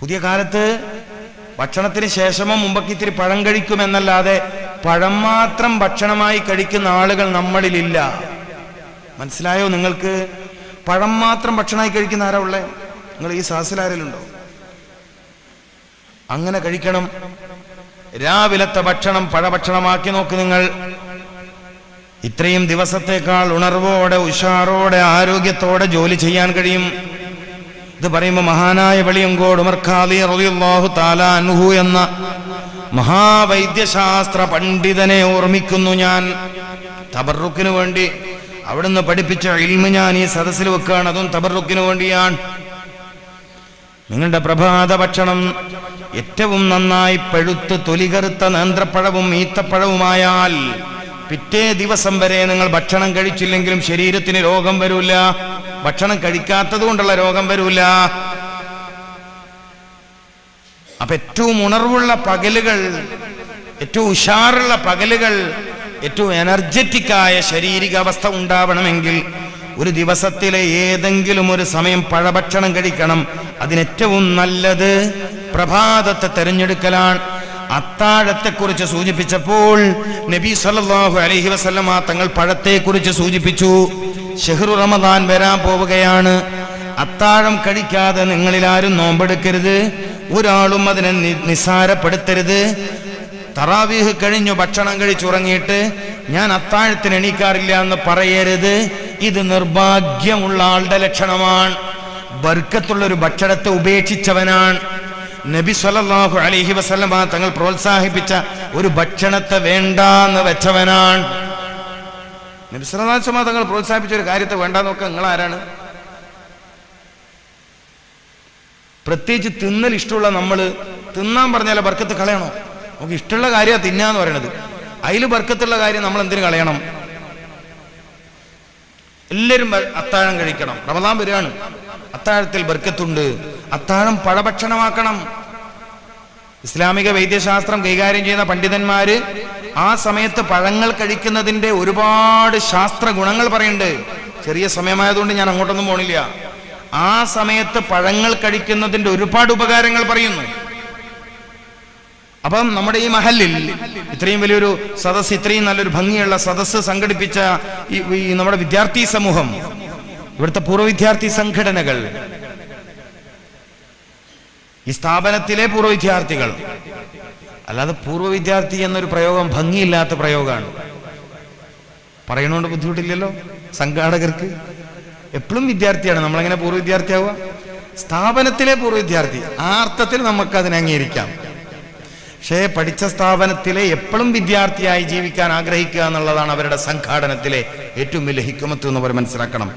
പുതിയ കാലത്ത് ഭക്ഷണത്തിന് ശേഷമോ മുമ്പൊക്കെ ഇത്തിരി പഴം കഴിക്കുമെന്നല്ലാതെ പഴം മാത്രം ഭക്ഷണമായി കഴിക്കുന്ന ആളുകൾ നമ്മളിലില്ല. മനസ്സിലായോ നിങ്ങൾക്ക്? പഴം മാത്രം ഭക്ഷണമായി കഴിക്കുന്ന ആരാ ഉള്ളേ? നിങ്ങൾ ഈ സാഹസിലാരിലുണ്ടോ അങ്ങനെ കഴിക്കണം. രാവിലത്തെ ഭക്ഷണം പഴഭക്ഷണമാക്കി നോക്ക് നിങ്ങൾ. ഇത്രയും ദിവസത്തേക്കാൾ ഉണർവോടെ ഉഷാറോടെ ആരോഗ്യത്തോടെ ജോലി ചെയ്യാൻ കഴിയും. ഇത് പറയുമ്പോൾ മഹാനായ വെളിയങ്കോട് മർഖാദി റളിയല്ലാഹു താലാൻഹു എന്ന മഹാവൈദ്യശാസ്ത്ര പണ്ഡിതനെ ഓർമ്മിക്കുന്നു ഞാൻ. തബറുക്കിനു വേണ്ടി അവിടുന്ന് പഠിപ്പിച്ച ഇൽമ ഞാൻ ഈ സദസ്സിൽ വെക്കുകയാണ്. അതും തബറുക്കിനു വേണ്ടിയാണ്. നിങ്ങളുടെ പ്രഭാത ഭക്ഷണം ഏറ്റവും നന്നായി പഴുത്ത് തൊലികറുത്ത നേന്ത്രപ്പഴവും ഈത്തപ്പഴവുമായാൽ പിറ്റേ ദിവസം വരെ നിങ്ങൾ ഭക്ഷണം കഴിച്ചില്ലെങ്കിലും ശരീരത്തിന് രോഗം വരൂല. ഭക്ഷണം കഴിക്കാത്തത് കൊണ്ടുള്ള രോഗം വരൂല. അപ്പൊ ഏറ്റവും ഉണർവുള്ള പകലുകൾ ഏറ്റവും ഉഷാറുള്ള പകലുകൾ ഏറ്റവും എനർജറ്റിക് ആയ ശാരീരിക അവസ്ഥ ഉണ്ടാവണമെങ്കിൽ ഒരു ദിവസത്തിലെ ഏതെങ്കിലും ഒരു സമയം പഴഭക്ഷണം കഴിക്കണം. അതിനേറ്റവും നല്ലത് പ്രഭാതത്തെ തെരഞ്ഞെടുക്കലാണ്. അത്താഴത്തെക്കുറിച്ച് സൂചിപ്പിച്ചപ്പോൾ നബി സല്ലല്ലാഹു അലൈഹി വസല്ലമ തങ്ങൾ പഴത്തെക്കുറിച്ച് സൂചിപ്പിച്ചു. ഷെഹ്റു റമദാൻ വരാൻ പോവുകയാണ്. അത്താഴം കഴിക്കാതെ നിങ്ങളിൽ ആരും നോമ്പെടുക്കരുത്. ഒരാളും അതിനെ നിസ്സാരപ്പെടുത്തരുത്. തറാവീഹ് കഴിഞ്ഞു ഭക്ഷണം കഴിച്ചുറങ്ങിയിട്ട് ഞാൻ അത്താഴത്തിന് എണീക്കാറില്ല എന്ന് പറയരുത്. ഇത് നിർഭാഗ്യമുള്ള ആളുടെ ലക്ഷണമാണ്. ബർക്കത്തുള്ള ഒരു ഭക്ഷണത്തെ ഉപേക്ഷിച്ചവനാണ്. നബി സല്ലല്ലാഹു അലൈഹി വസല്ലമ തങ്ങൾ പ്രോത്സാഹിപ്പിച്ച ഒരു ഭക്ഷണത്തെ വേണ്ടാന്ന് വെച്ചവനാണ്. വസല്ലമ തങ്ങൾ പ്രോത്സാഹിപ്പിച്ച ഒരു കാര്യത്തെ വേണ്ട നോക്ക നിങ്ങൾ ആരാണ് പ്രത്യേകിച്ച് തിന്നൽ ഇഷ്ടമുള്ള നമ്മൾ തിന്നാൻ പറഞ്ഞാൽ ബർക്കത്ത് കളയണോ? നമുക്ക് ഇഷ്ടമുള്ള കാര്യമാണ് തിന്നാന്ന് പറയണത്. അതിൽ ബർക്കത്തുള്ള കാര്യം നമ്മൾ എന്തിനു കളയണം എല്ലാവരും അത്താഴം കഴിക്കണം. റമദാൻ വരികയാണ്. അത്താഴത്തിൽ ബർക്കത്തുണ്ട്. അത്താഴം പഴഭക്ഷണമാക്കണം. ഇസ്ലാമിക വൈദ്യശാസ്ത്രം കൈകാര്യം ചെയ്യുന്ന പണ്ഡിതന്മാര് ആ സമയത്ത് പഴങ്ങൾ കഴിക്കുന്നതിന്റെ ഒരുപാട് ശാസ്ത്ര ഗുണങ്ങൾ പറയുന്നുണ്ട്. ചെറിയ സമയമായതുകൊണ്ട് ഞാൻ അങ്ങോട്ടൊന്നും പോണില്ല. ആ സമയത്ത് പഴങ്ങൾ കഴിക്കുന്നതിന്റെ ഒരുപാട് ഉപകാരങ്ങൾ പറയുന്നു. അപ്പം നമ്മുടെ ഈ മഹലിൽ ഇത്രയും വലിയൊരു സദസ് ഇത്രയും നല്ലൊരു ഭംഗിയുള്ള സദസ് സംഘടിപ്പിച്ച ഈ നമ്മുടെ വിദ്യാർത്ഥി സമൂഹം ഇവിടുത്തെ പൂർവ വിദ്യാർത്ഥി സംഘടനകൾ ഈ സ്ഥാപനത്തിലെ പൂർവ വിദ്യാർത്ഥികൾ. അല്ലാതെ പൂർവ വിദ്യാർത്ഥി എന്നൊരു പ്രയോഗം ഭംഗിയില്ലാത്ത പ്രയോഗമാണ്. പറയണോണ്ട് ബുദ്ധിമുട്ടില്ലല്ലോ? സംഘാടകർക്ക്. എപ്പോഴും വിദ്യാർത്ഥിയാണ്. നമ്മളെങ്ങനെ പൂർവ വിദ്യാർത്ഥിയാവുക? സ്ഥാപനത്തിലെ പൂർവ വിദ്യാർത്ഥി. ആ അർത്ഥത്തിൽ നമുക്ക് അതിനെ അംഗീകരിക്കാം. പക്ഷേ പഠിച്ച സ്ഥാപനത്തിലെ എപ്പോഴും വിദ്യാർത്ഥിയായി ജീവിക്കാൻ ആഗ്രഹിക്കുക എന്നുള്ളതാണ് അവരുടെ സംഘാടനത്തിലെ ഏറ്റവും വലിയ ഹിക്കുമത്വം എന്ന് അവർ മനസ്സിലാക്കണം.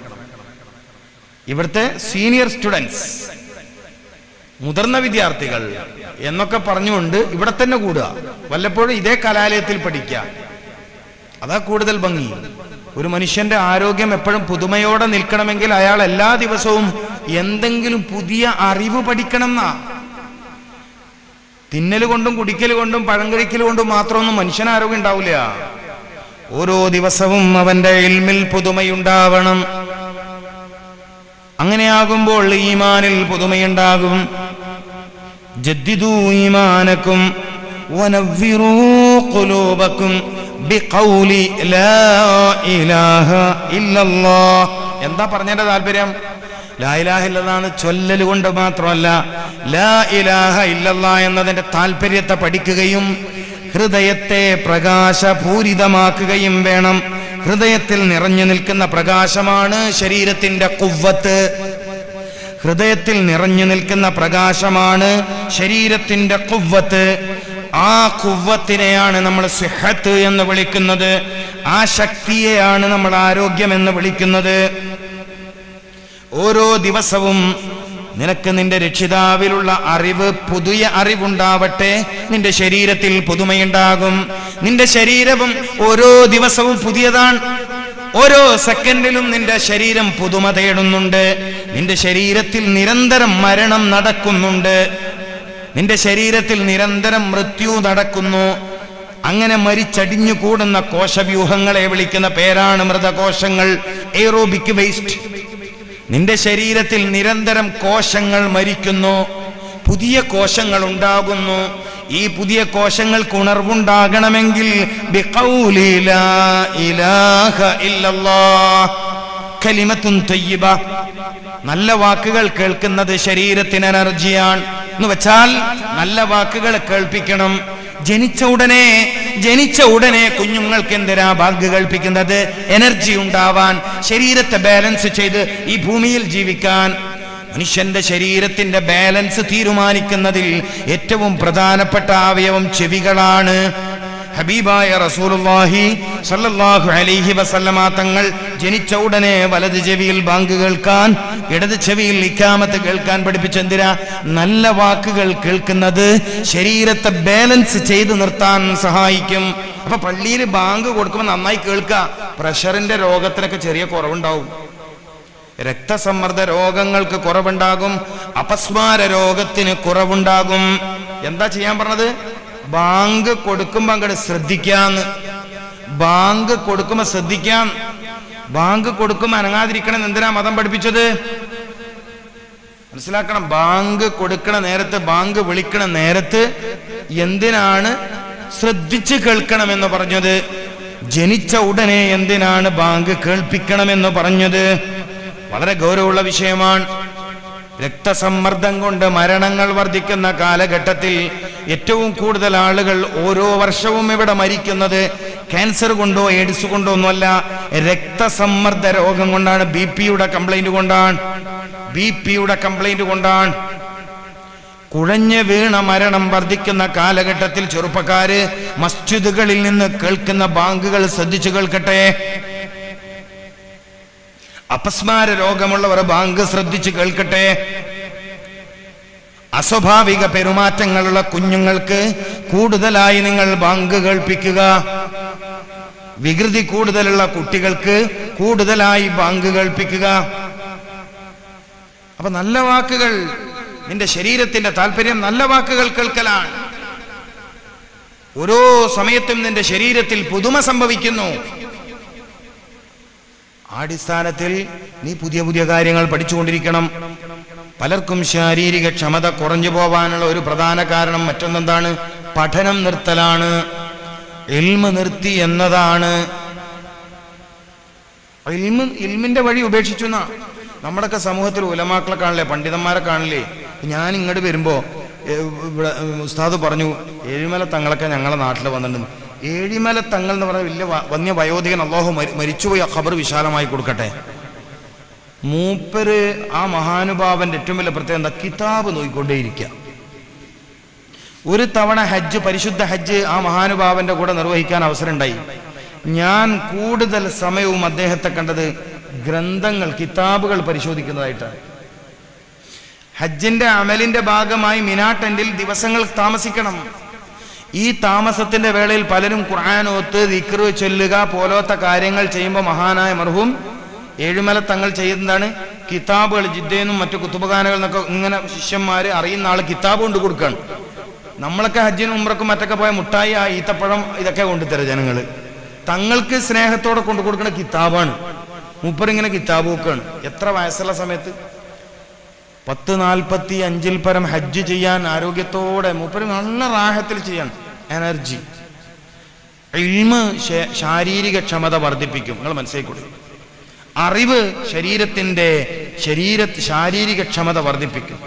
ഇവിടുത്തെ സീനിയർ സ്റ്റുഡൻസ് മുതിർന്ന വിദ്യാർത്ഥികൾ എന്നൊക്കെ പറഞ്ഞുകൊണ്ട് ഇവിടെ തന്നെ കൂടുക. വല്ലപ്പോഴും ഇതേ കലാലയത്തിൽ പഠിക്കുക അതാ കൂടുതൽ ഭംഗി. ഒരു മനുഷ്യന്റെ ആരോഗ്യം എപ്പോഴും പുതുമയോടെ നിൽക്കണമെങ്കിൽ അയാൾ എല്ലാ ദിവസവും എന്തെങ്കിലും പുതിയ അറിവ് പഠിക്കണം എന്നാ. തിന്നൽ കൊണ്ടും കുടിക്കൽ കൊണ്ടും പഴം കഴിക്കൽ കൊണ്ടും മാത്രമൊന്നും മനുഷ്യൻ ആരോഗ്യം ഉണ്ടാവില്ല. ഓരോ ദിവസവും അവന്റെ ഇൽമിൽ പുതുമയുണ്ടാവണം. അങ്ങനെയാകുമ്പോൾ ഈമാനിൽ പുതുമയുണ്ടാകും. ജദ്ദിദൂ ഈമാനക്കും വനവ്വിറൂ ഖുലൂബക്കും ബിഖൗലി ലാ ഇലാഹ ഇല്ലല്ലാഹ്. എന്താ പറഞ്ഞതിന്റെ താല്പര്യം? ലാ ഇലാഹ കൊണ്ട് മാത്രമല്ല ലാ ഇലാഹ ഇല്ലല്ലാ എന്നതിന്റെ താല്പര്യത്തെ പഠിക്കുകയും ഹൃദയത്തെ പ്രകാശപൂരിതമാക്കുകയും വേണം. ഹൃദയത്തിൽ നിറഞ്ഞു നിൽക്കുന്ന പ്രകാശമാണ് ശരീരത്തിന്റെ കുവ്വത്ത്. ഹൃദയത്തിൽ നിറഞ്ഞു നിൽക്കുന്ന പ്രകാശമാണ് ശരീരത്തിന്റെ കുവ്വത്ത്. ആ കുവ്വത്തിനെയാണ് നമ്മൾ സിഹത്ത് എന്ന് വിളിക്കുന്നത്. ആ ശക്തിയെയാണ് നമ്മൾ ആരോഗ്യം എന്ന് വിളിക്കുന്നത്. ഓരോ ദിവസവും നിനക്ക് നിന്റെ രക്ഷിതാവിലുള്ള അറിവ് പുതിയ അറിവുണ്ടാവട്ടെ. നിന്റെ ശരീരത്തിൽ പുതുമയുണ്ടാകും. നിന്റെ ശരീരവും ഓരോ ദിവസവും പുതിയതാണ്. ഓരോ സെക്കൻഡിലും നിന്റെ ശരീരം പുതുമ തേടുന്നുണ്ട്. നിന്റെ ശരീരത്തിൽ നിരന്തരം മരണം നടക്കുന്നുണ്ട്. നിന്റെ ശരീരത്തിൽ നിരന്തരം മൃത്യു നടക്കുന്നു. അങ്ങനെ മരിച്ചടിഞ്ഞു കൂടുന്ന കോശവ്യൂഹങ്ങളെ വിളിക്കുന്ന പേരാണ് മൃതകോശങ്ങൾ. എയ്റോബിക് വേസ്റ്റ് നിന്റെ ശരീരത്തിൽ നിരന്തരം കോശങ്ങൾ മരിക്കുന്നു. പുതിയ കോശങ്ങൾ ഉണ്ടാകുന്നു. ഈ പുതിയ കോശങ്ങൾക്ക് ഉണർവുണ്ടാകണമെങ്കിൽ നല്ല വാക്കുകൾ കേൾക്കുന്നത് ശരീരത്തിന് എനർജിയാണ്. എന്ന് വെച്ചാൽ നല്ല വാക്കുകൾ കേൾപ്പിക്കണം. ജനിച്ച ഉടനെ ജനിച്ച ഉടനെ കുഞ്ഞുങ്ങൾക്ക് എന്തിനാ ബാങ്ക് കേൾപ്പിക്കുന്നത്? എനർജി ഉണ്ടാവാൻ ശരീരത്തെ ബാലൻസ് ചെയ്ത് ഈ ഭൂമിയിൽ ജീവിക്കാൻ. മനുഷ്യന്റെ ശരീരത്തിന്റെ ബാലൻസ് തീരുമാനിക്കുന്നതിൽ ഏറ്റവും പ്രധാനപ്പെട്ട അവയവം ചെവികളാണ്. ഹബീബായ റസൂലുള്ളാഹി സല്ലല്ലാഹു അലൈഹി വസല്ലമ തങ്ങൾ ജനിച്ച ഉടനെ വലത് ചെവിയിൽ ബാങ്ക് കേൾക്കാൻ ഇടത് ചെവിയിൽ ഇക്കാമത്ത് കേൾക്കാൻ പഠിപ്പിച്ചെന്തിനാ നല്ല വാക്കുകൾ കേൾക്കുന്നത് ശരീരത്തെ ബാലൻസ് ചെയ്ത് നിർത്താൻ സഹായിക്കും. അപ്പൊ പള്ളിയിൽ ബാങ്ക് കൊടുക്കുമ്പോൾ നന്നായി കേൾക്കുക പ്രഷറിന്റെ രോഗത്തിനൊക്കെ ചെറിയ കുറവുണ്ടാവും. രക്തസമ്മർദ്ദ രോഗങ്ങൾക്ക് കുറവുണ്ടാകും അപസ്മാര രോഗത്തിന് കുറവുണ്ടാകും. എന്താ ചെയ്യാൻ പറഞ്ഞത്? ബാങ്ക് കൊടുക്കുമ്പോ അങ്ങോട്ട് ശ്രദ്ധിക്കാന്ന് ബാങ്ക് കൊടുക്കുമ്പോ ശ്രദ്ധിക്കാം. ബാങ്ക് കൊടുക്കുമ്പോ അനങ്ങാതിരിക്കണം എന്തിനാ മതം പഠിപ്പിച്ചത്? മനസ്സിലാക്കണം ബാങ്ക് കൊടുക്കണ നേരത്ത് ബാങ്ക് വിളിക്കണ നേരത്ത് എന്തിനാണ് ശ്രദ്ധിച്ച് കേൾക്കണമെന്ന് പറഞ്ഞത്? ജനിച്ച ഉടനെ എന്തിനാണ് ബാങ്ക് കേൾപ്പിക്കണമെന്ന് പറഞ്ഞത്? വളരെ ഗൗരവമുള്ള വിഷയമാണ്. രക്തസമ്മർദ്ദം കൊണ്ട് മരണങ്ങൾ വർദ്ധിക്കുന്ന കാലഘട്ടത്തിൽ ഏറ്റവും കൂടുതൽ ആളുകൾ ഓരോ വർഷവും ഇവിടെ മരിക്കുന്നത് ക്യാൻസർ കൊണ്ടോ എയ്ഡ്സ് കൊണ്ടോ ഒന്നുമല്ല രക്തസമ്മർദ്ദ രോഗം കൊണ്ടാണ് ബി പിയുടെ കംപ്ലൈന്റ് കൊണ്ടാണ് ബി പിയുടെ കംപ്ലൈന്റ് കൊണ്ടാണ്. കുഴഞ്ഞ് വീണ മരണം വർദ്ധിക്കുന്ന കാലഘട്ടത്തിൽ ചെറുപ്പക്കാര് മസ്ജിദുകളിൽ നിന്ന് കേൾക്കുന്ന ബാങ്കുകൾ ശ്രദ്ധിച്ചു കേൾക്കട്ടെ. അപസ്മാര രോഗമുള്ളവർ ബാങ്ക് ശ്രദ്ധിച്ച് കേൾക്കട്ടെ. അസ്വാഭാവിക പെരുമാറ്റങ്ങളുള്ള കുഞ്ഞുങ്ങൾക്ക് കൂടുതലായി നിങ്ങൾ ബാങ്ക് കേൾപ്പിക്കുക. വികൃതി കൂടുതലുള്ള കുട്ടികൾക്ക് കൂടുതലായി ബാങ്ക് കേൾപ്പിക്കുക. അപ്പൊ നല്ല വാക്കുകൾ നിന്റെ ശരീരത്തിന്റെ താല്പര്യം നല്ല വാക്കുകൾ കേൾക്കലാണ്. ഓരോ സമയത്തും നിന്റെ ശരീരത്തിൽ പുതുമ സംഭവിക്കുന്നു. അടിസ്ഥാനത്തിൽ നീ പുതിയ പുതിയ കാര്യങ്ങൾ പഠിച്ചുകൊണ്ടിരിക്കണം. പലർക്കും ശാരീരിക ക്ഷമത കുറഞ്ഞു പോവാനുള്ള ഒരു പ്രധാന കാരണം മറ്റൊന്നെന്താണ്? പഠനം നിർത്തലാണ്. എൽമ നിർത്തി എന്നതാണ്. ഇൽമ ഇൽമിന്റെ വഴി ഉപേക്ഷിച്ചു എന്നാ. നമ്മുടെയൊക്കെ സമൂഹത്തിൽ ഉലമാക്കളെ കാണില്ലേ പണ്ഡിതന്മാരെ കാണില്ലേ? ഞാൻ ഇങ്ങോട്ട് വരുമ്പോ ഇവിടെ ഉസ്താദ് പറഞ്ഞു ഏഴുമല തങ്ങളൊക്കെ ഞങ്ങളെ നാട്ടിൽ വന്നിട്ടുണ്ട്. ഏഴിമല തങ്ങൾ എന്ന് പറഞ്ഞ വലിയ വന്യ വയോധികൻ അള്ളാഹു മരി- മരിച്ചുപോയി. ഖബർ വിശാലമായി കൊടുക്കട്ടെ. മൂപ്പര് ആ മഹാനുഭാവന്റെ ഏറ്റവും വലിയ പ്രത്യേകത കിതാബ് നോക്കിക്കൊണ്ടേയിരിക്കുക ഒരു തവണ ഹജ്ജ് പരിശുദ്ധ ഹജ്ജ് ആ മഹാനുഭാവന്റെ കൂടെ നിർവഹിക്കാൻ അവസരം ഉണ്ടായി ഞാൻ കൂടുതൽ സമയവും അദ്ദേഹത്തെ കണ്ടത് ഗ്രന്ഥങ്ങൾ കിതാബുകൾ പരിശോധിക്കുന്നതായിട്ടാണ് ഹജ്ജിന്റെ അമലിന്റെ ഭാഗമായി മിനാ ടെന്റിൽ ദിവസങ്ങൾ താമസിക്കണം. ഈ താമസത്തിന്റെ വേളയിൽ പലരും ഖുർആാനോത്ത് ദിക്റ് ചൊല്ലുക പോലത്തെ കാര്യങ്ങൾ ചെയ്യുമ്പോൾ മഹാനായ മർഹൂം ഏഴുമല തങ്ങൾ ചെയ്യുന്നതാണ്. കിതാബുകൾ ജിദ്ദയെന്നും മറ്റു കുത്തുബഖാനകളിൽ നിന്നൊക്കെ ഇങ്ങനെ ശിഷ്യന്മാർ അറിയുന്ന ആൾ കിതാബ് കൊണ്ട് കൊടുക്കുകയാണ് നമ്മളൊക്കെ ഹജ്ജിനും ഉമ്രക്കും മറ്റൊക്കെ പോയ മുട്ടായി ആ ഈത്തപ്പഴം ഇതൊക്കെ കൊണ്ടുതരാം ജനങ്ങൾ തങ്ങൾക്ക് സ്നേഹത്തോടെ കൊണ്ടു കൊടുക്കുന്ന കിതാബാണ്. മൂപ്പറിങ്ങനെ കിതാബ് നോക്കുകയാണ് എത്ര വയസ്സുള്ള സമയത്ത് പത്ത് നാൽപ്പത്തി അഞ്ചിൽ പരം ഹജ്ജ് ചെയ്യാൻ ആരോഗ്യത്തോടെ മൂപ്പര് നല്ല റാഹത്തിൽ ചെയ്യണം. എനർജി. ഇൽമ് ശാരീരിക ക്ഷമത വർദ്ധിപ്പിക്കും. നിങ്ങൾ മനസ്സിലാക്കിക്കൊള്ളു അറിവ് ശരീരത്തിന്റെ ശരീര ശാരീരിക ക്ഷമത വർദ്ധിപ്പിക്കും.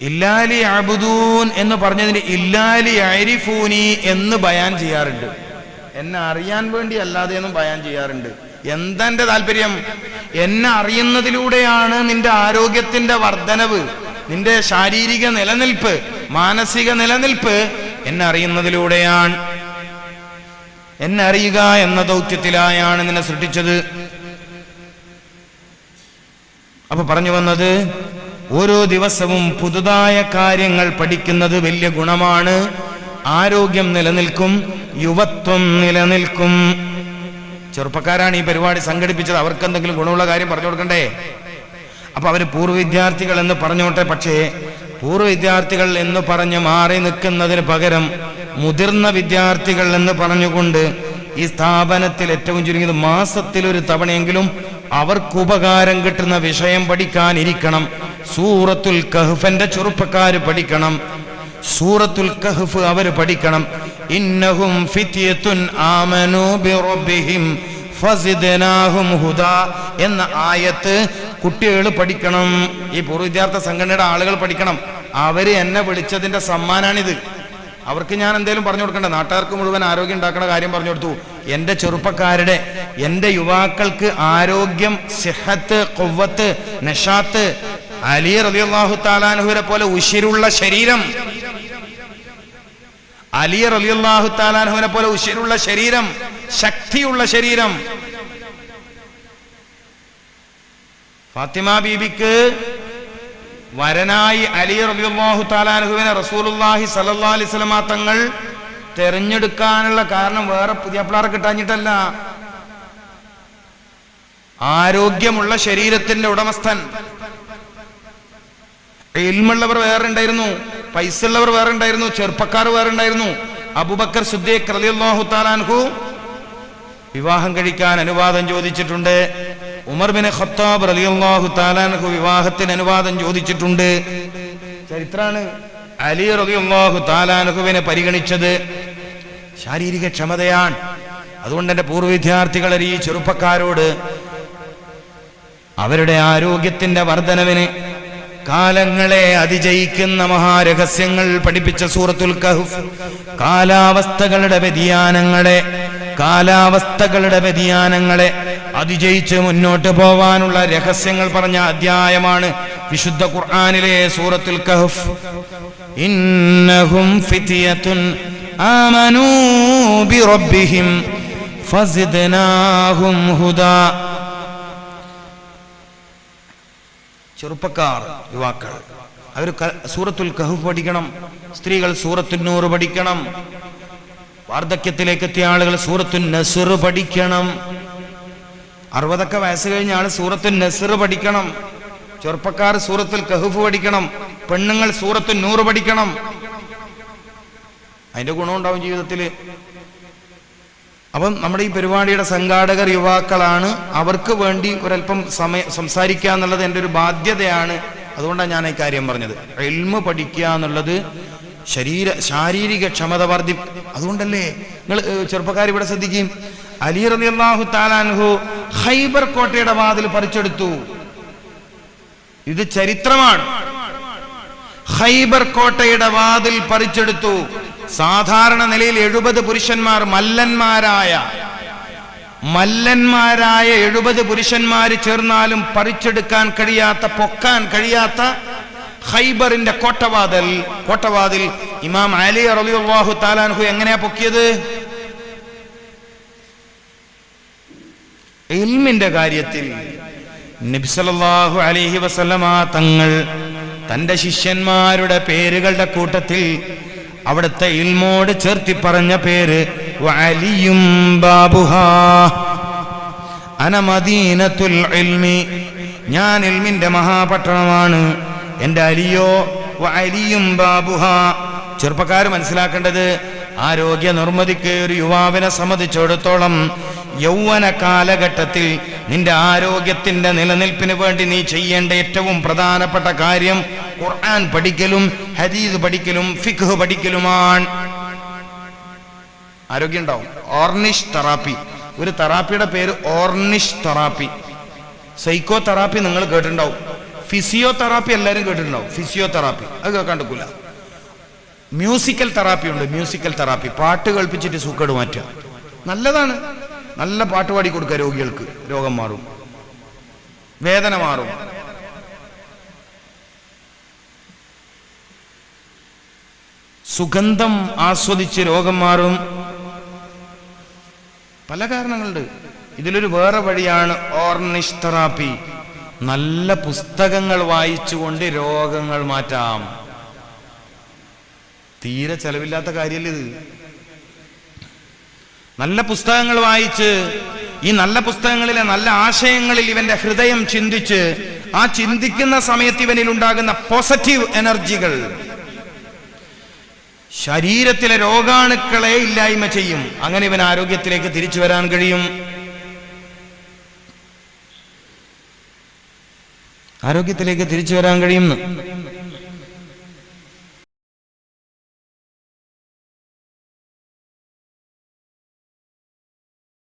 ഇല്ലാലി അബുദൂൻ എന്ന് പറഞ്ഞതിന് ഇല്ലാലി അരിഫൂനി എന്ന് ബയാൻ ചെയ്യാറുണ്ട്. എന്നെ അറിയാൻ വേണ്ടി അല്ലാതെ എന്നും ബയാൻ ചെയ്യാറുണ്ട്. എന്താ എന്റെ താല്പര്യം? എന്നെ അറിയുന്നതിലൂടെയാണ് നിന്റെ ആരോഗ്യത്തിന്റെ വർധനവ് നിന്റെ ശാരീരിക നിലനിൽപ്പ് മാനസിക നിലനിൽപ്പ് എന്നെ അറിയുന്നതിലൂടെയാണ്. എന്നെ അറിയുക എന്ന ദൗത്യത്തിലായാണ് നിന്നെ സൃഷ്ടിച്ചത്. അപ്പൊ പറഞ്ഞു വന്നത് ഓരോ ദിവസവും പുതുതായ കാര്യങ്ങൾ പഠിക്കുന്നത് വലിയ ഗുണമാണ്. ആരോഗ്യം നിലനിൽക്കും യുവത്വം നിലനിൽക്കും. ചെറുപ്പക്കാരാണ് ഈ പരിപാടി സംഘടിപ്പിച്ചത്. അവർക്ക് എന്തെങ്കിലും ഗുണമുള്ള കാര്യം പറഞ്ഞു കൊടുക്കണ്ടേ? അപ്പൊ അവർ പൂർവ വിദ്യാർത്ഥികൾ എന്ന് പറഞ്ഞോട്ടെ. പക്ഷേ പൂർവ വിദ്യാർത്ഥികൾ എന്ന് പറഞ്ഞ് മാറി നിൽക്കുന്നതിന് പകരം മുതിർന്ന വിദ്യാർത്ഥികൾ എന്ന് പറഞ്ഞുകൊണ്ട് ഈ സ്ഥാപനത്തിൽ ഏറ്റവും ചുരുങ്ങിയത് മാസത്തിൽ ഒരു തവണയെങ്കിലും അവർക്ക് ഉപകാരം കിട്ടുന്ന വിഷയം പഠിക്കാനിരിക്കണം. സൂറത്തുൽ കഹ്ഫന്റെ ചെറുപ്പക്കാര് പഠിക്കണം. സൂറത്തുൽ കഹ്ഫ് അവർ പഠിക്കണം. ഇന്നഹും ഫിത്യത്തുൻ ആമനു ബിറബ്ബിഹിം ഫസിദ്നാഹും ഹുദാ എന്ന ആയത്ത് കുട്ടികൾ പഠിക്കണം. ഈ പൂർവ വിദ്യാർത്ഥി സംഘടനയുടെ ആളുകൾ പഠിക്കണം. അവർ എന്നെ വിളിച്ചതിന്റെ സമ്മാനാണിത്. അവർക്ക് ഞാൻ എന്തേലും പറഞ്ഞു കൊടുക്കണ്ട? നാട്ടുകാർക്ക് മുഴുവൻ ആരോഗ്യം ഉണ്ടാക്കുന്ന കാര്യം പറഞ്ഞു കൊടുത്തു. എന്റെ ചെറുപ്പക്കാരുടെ എന്റെ യുവാക്കൾക്ക് ആരോഗ്യം സിഹത്ത് കൊവ്വത്ത് നഷാത്ത് അലി റലിയല്ലാഹു താലാനുഹുരെ പോലെ ഉശിരുള്ള ശരീരം അലി റലിയല്ലാഹു താലാൻഹുവിനെ പോലെ ഉശിരുള്ള ശരീരം ശക്തിയുള്ള ശരീരം. ഫാത്തിമ ബീബിക്ക് വരനായി അലി റബിയുല്ലാഹു താലാനുഹുവിനെ റസൂലുല്ലാഹി സ്വലമാ തങ്ങൾ തെരഞ്ഞെടുക്കാനുള്ള കാരണം വേറെ പുതിയ പിള്ളേർ കിട്ടാഞ്ഞിട്ടല്ല. ആരോഗ്യമുള്ള ശരീരത്തിന്റെ ഉടമസ്ഥൻ. ഇൽമുള്ളവർ വേറെ ഉണ്ടായിരുന്നു. പൈസ ഉള്ളവർ വേറെ ഉണ്ടായിരുന്നു ചെറുപ്പക്കാർ വേറെ ഉണ്ടായിരുന്നു. അബുബക്കർ സുദ്ദീഖ് വിവാഹം കഴിക്കാൻ അനുവാദം ചോദിച്ചിട്ടുണ്ട്. ഉമർ ബിൻ ഖത്താബ് റളിയല്ലാഹു താലാൻഹു വിവാഹത്തിന് അനുവാദം ചോദിച്ചിട്ടുണ്ട്. ചരിത്രാണ് അലി റളിയല്ലാഹു താലാൻഹുവിനെ പരിഗണിച്ചത്. ശാരീരിക ക്ഷമതയാണ്. അതുകൊണ്ട് എന്റെ പൂർവ വിദ്യാർത്ഥികളെ ഈ ചെറുപ്പക്കാരോട് അവരുടെ ആരോഗ്യത്തിന്റെ വർധനവിന് കാലങ്ങളെ അതിജയിക്കുന്ന മഹാരഹസ്യങ്ങൾ പഠിപ്പിച്ച സൂറത്തുൽ കഹുഫ്. കാലാവസ്ഥകളുടെ വ്യതിയാനങ്ങളെ കാലാവസ്ഥകളുടെ വ്യതിയാനങ്ങളെ അതിജയിച്ച് മുന്നോട്ട് പോവാനുള്ള രഹസ്യങ്ങൾ പറഞ്ഞ അധ്യായമാണ് വിശുദ്ധ ഖുർആാനിലെ സൂറത്തുൽ കഹ്ഫ്. ഇന്നഹും ഫിതിയത്തുൻ ആമനൂ ബിറബ്ബിഹിം ഫസിദ്നാഹും ഹുദാ. ചെറുപ്പക്കാർ യുവാക്കൾ. അവർ സൂറത്തുൽ കഹു പഠിക്കണം. സ്ത്രീകൾ സൂറത്തുൽ നൂറ് പഠിക്കണം. വാർദ്ധക്യത്തിലേക്ക് എത്തിയ ആളുകൾ സൂറത്തുൽ നസുർ പഠിക്കണം. അറുപതൊക്കെ വയസ്സ് കഴിഞ്ഞ ആൾ സൂറത്തുൽ നസുർ പഠിക്കണം. ചെറുപ്പക്കാർ സൂറത്തുൽ കഹുഫ് പഠിക്കണം. പെണ്ണുങ്ങൾ സൂറത്തുൽ നൂറ് പഠിക്കണം. അതിന്റെ ഗുണമുണ്ടാവും ജീവിതത്തിൽ അപ്പം നമ്മുടെ ഈ പരിപാടിയുടെ സംഘാടകർ യുവാക്കളാണ്. അവർക്ക് വേണ്ടി ഒരല്പം സമയം സംസാരിക്കുക എന്നുള്ളത് എന്റെ ഒരു ബാധ്യതയാണ്. അതുകൊണ്ടാണ് ഞാൻ ഈ കാര്യം പറഞ്ഞത്. എൽമ പഠിക്കുക എന്നുള്ളത് ശരീര ശാരീരിക ക്ഷമത വർദ്ധി അതുകൊണ്ടല്ലേ നിങ്ങൾ ചെറുപ്പക്കാർ ഇവിടെ ശ്രദ്ധിക്കും. അലി റബി അള്ളാഹു താലാൻഹു ഹൈബർ കോട്ടയുടെ വാതിൽ പറിച്ചെടുത്തു. ഇത് ചരിത്രമാണ്. ഹൈബർ കോട്ടയുടെ വാതിൽ പറിച്ചെടുത്തു. സാധാരണ നിലയിൽ എഴുപത് പുരുഷന്മാർ മല്ലന്മാരായ മല്ലന്മാരായ എഴുപത് പുരുഷന്മാർ ചേർന്നാലും പറിച്ചെടുക്കാൻ കഴിയാത്ത പൊക്കാൻ കഴിയാത്ത ഹൈബറിന്റെ കോട്ടവാതിൽ കോട്ടവാതിൽ ഇമാം അലി അറബിഹു താലാൻഹു എങ്ങനെയാ പൊക്കിയത്? എൽമിന്റെ കാര്യത്തിൽ നിബ്സലാഹു അലൈഹി വസല്ലമ തങ്ങൾ തന്റെ ശിഷ്യന്മാരുടെ പേരുകളുടെ കൂട്ടത്തിൽ അവിടുത്തെ ഇൽമോട് ചേർത്തി പറഞ്ഞ പേര് വഅലിയും ബാബുഹാ. അനമദീനത്തുൽ ഇൽമി. ഞാൻ ഇൽമിന്റെ മഹാപട്ടണമാണ്. എന്റെ അലിയോ വഅലിയും ബാബുഹ. ചെറുപ്പക്കാർ മനസ്സിലാക്കേണ്ടത് ആരോഗ്യ നിർമ്മതിക്ക് ഒരു യുവാവിനെ സംബന്ധിച്ചിടത്തോളം യൗവന കാലഘട്ടത്തിൽ നിന്റെ ആരോഗ്യത്തിന്റെ നിലനിൽപ്പിന് വേണ്ടി നീ ചെയ്യേണ്ട ഏറ്റവും പ്രധാനപ്പെട്ട കാര്യം ഖുർആൻ പഠിക്കലും ഹദീദ് പഠിക്കലും ഫിഖ് പഠിക്കലുമാണ്. ആരോഗ്യം ഉണ്ടാവും ഓർണിഷ് തെറാപ്പി. ഒരു തെറാപ്പിയുടെ പേര് ഓർണിഷ് തെറാപ്പി. സൈക്കോ തെറാപ്പി നിങ്ങൾ കേട്ടിട്ടുണ്ടാവും. ഫിസിയോ തെറാപ്പി എല്ലാവരും കേട്ടിട്ടുണ്ടാവും. Physiotherapy. അത് കേൾക്കാണ്ടിരിക്കില്ല മ്യൂസിക്കൽ തെറാപ്പി ഉണ്ട്. Musical therapy. പാട്ട് കേൾപ്പിച്ചിട്ട് സൂക്കേട് മാറ്റുക. നല്ലതാണ്. നല്ല പാട്ട് പാടി കൊടുക്കുക രോഗികൾക്ക്. രോഗം മാറും. വേദന മാറും. സുഗന്ധം ആസ്വദിച്ച് രോഗം മാറും. പല കാരണങ്ങളുണ്ട്. ഇതിലൊരു വേറെ വഴിയാണ് ഓർണിഷ് തെറാപ്പി. നല്ല പുസ്തകങ്ങൾ വായിച്ചുകൊണ്ട് രോഗങ്ങൾ മാറ്റാം. തീരെ ചെലവില്ലാത്ത കാര്യമല്ല ഇത്? നല്ല പുസ്തകങ്ങൾ വായിച്ച് ഈ നല്ല പുസ്തകങ്ങളിലെ നല്ല ആശയങ്ങളിൽ ഇവന്റെ ഹൃദയം ചിന്തിച്ച് ആ ചിന്തിക്കുന്ന സമയത്ത് ഇവനിൽ ഉണ്ടാകുന്ന പോസിറ്റീവ് എനർജികൾ ശരീരത്തിലെ രോഗാണുക്കളെ ഇല്ലായ്മ ചെയ്യും. അങ്ങനെ ഇവൻ ആരോഗ്യത്തിലേക്ക് തിരിച്ചു വരാൻ കഴിയും. ആരോഗ്യത്തിലേക്ക് തിരിച്ചു വരാൻ കഴിയുന്നു